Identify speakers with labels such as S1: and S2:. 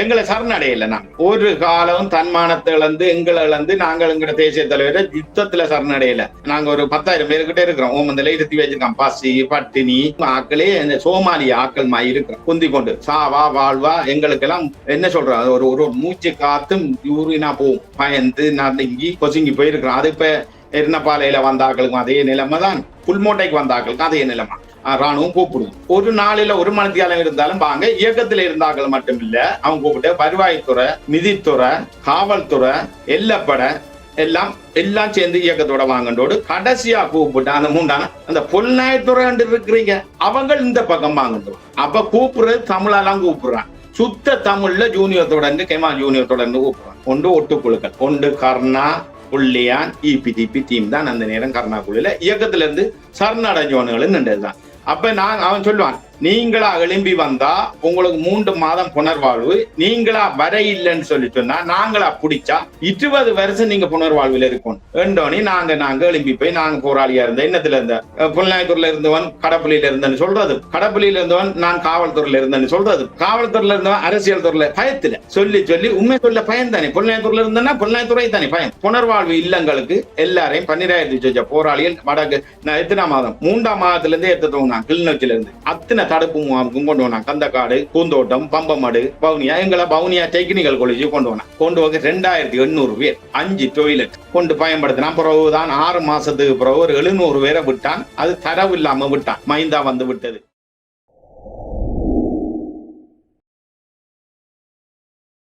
S1: எங்களை சரணடையல நான். ஒரு காலம் தன்மானத்தை இழந்து எங்களை இழந்து நாங்கள் எங்கட தேசிய தலைவரை யுத்தத்துல சரணடையல. நாங்க ஒரு பத்தாயிரம் பேருக்கிட்ட இருக்கிறோம். ஓமந்தில இருத்தி வச்சிருக்கோம் பசி பட்டினி ஆக்களே இந்த சோமாலி ஆக்கள் மாதிரி இருக்கிறோம். குந்தி கொண்டு சாவா வாழ்வா எங்களுக்கெல்லாம் என்ன சொல்றோம்? ஒரு ஒரு மூச்சு காத்தும் யூரினா போகும். பயந்து நடுங்கி கொசுங்கி போயிருக்கிறோம். அது இப்ப எருணப்பாலையில வந்தாக்களுக்கும் அதே நிலைமை தான் புல்மோட்டைக்கு வந்தாக்களுக்கும் அதே நிலைமை. ராணுவம் கூப்பிடுவோம். ஒரு நாளில ஒரு மனதியாலம் இருந்தாலும் வாங்க. இயக்கத்துல இருந்தாக்கள் மட்டும் இல்ல அவங்க கூப்பிட்டு வருவாய்த்துறை நிதித்துறை காவல்துறை எல்லப்படை எல்லாம் எல்லாம் சேர்ந்து இயக்கத்தோட வாங்கண்டோடு கடைசியா கூப்பிட்டு அந்த மூண்டான அந்த பொல்நாயத்துறை இருக்கிறீங்க. அவங்க இந்த பக்கம் வாங்கட்டும். அப்ப கூப்பிடுறது தமிழெல்லாம் கூப்பிடுறான் சுத்த தமிழ்ல ஜூனியர் தொடர்ந்து கேமா ஜூனியர் தொடர்ந்து கூப்பிடுறான் ஒன்று ஒட்டுக்குழுக்கள். ஒன்று கர்ணா புள்ளியான் இபிடிபி டீம் தான் அந்த நேரம் கர்ணாக்குழுல இயக்கத்துல இருந்து சரணடைஞ்சவனுகள் நின்றதுதான். அப்ப நான் அவன் சொல்லுவான் நீங்களா எழும்பி வந்தா உங்களுக்கு மூன்று மாதம் புனர்வாழ்வு. நீங்களா வர இல்லைன்னு சொல்லி சொன்னா நாங்களா பிடிச்சா இருபது வருஷம் நீங்க புனர்வாழ்வில் இருக்கணும். வேண்டோனே நாங்க நாங்க எழும்பி போய் நாங்க போராளியா இருந்த என்னத்துல இருந்த? அஹ் இருந்தவன் கடப்புலியில இருந்தேன்னு சொல்றது. கடப்புலியில இருந்தவன் நான் காவல்துறையில இருந்தேன்னு சொல்றது. காவல்துறையில இருந்தவன் அரசியல் துறையில பயத்துல. சொல்லி சொல்லி உண்மை சொல்ல பயன் தானே. புலனாய்த்துறையில இருந்தேன்னா புலனாய்த்துறை தானே பயன். புனர்வாழ்வு இல்லங்களுக்கு எல்லாரையும் பன்னிராயிரத்தி போராளிகள் வடக்கு நான் எத்தனாம் மாதம்? மூன்றாம் மாதத்துல இருந்து எடுத்து தோணும் கிளிநொச்சியில இருந்து. அத்தனை தடுப்பு முகாமுக்கும் கொண்டு வந்தான் கந்தக்காடு பூந்தோட்டம் பம்பமடு பவுனியா எங்களை பவுனியா டெக்னிக்கல் காலேஜ் கொண்டு வந்தான் கொண்டு வந்து ரெண்டாயிரத்தி எண்ணூறு பேர் அஞ்சு டொய்லெட் கொண்டு பயன்படுத்தினா பிறகுதான் ஆறு மாசத்துக்கு பிறகு ஒரு எழுநூறு பேரை விட்டான் அது தரவு இல்லாம விட்டான் மைந்தா வந்து விட்டது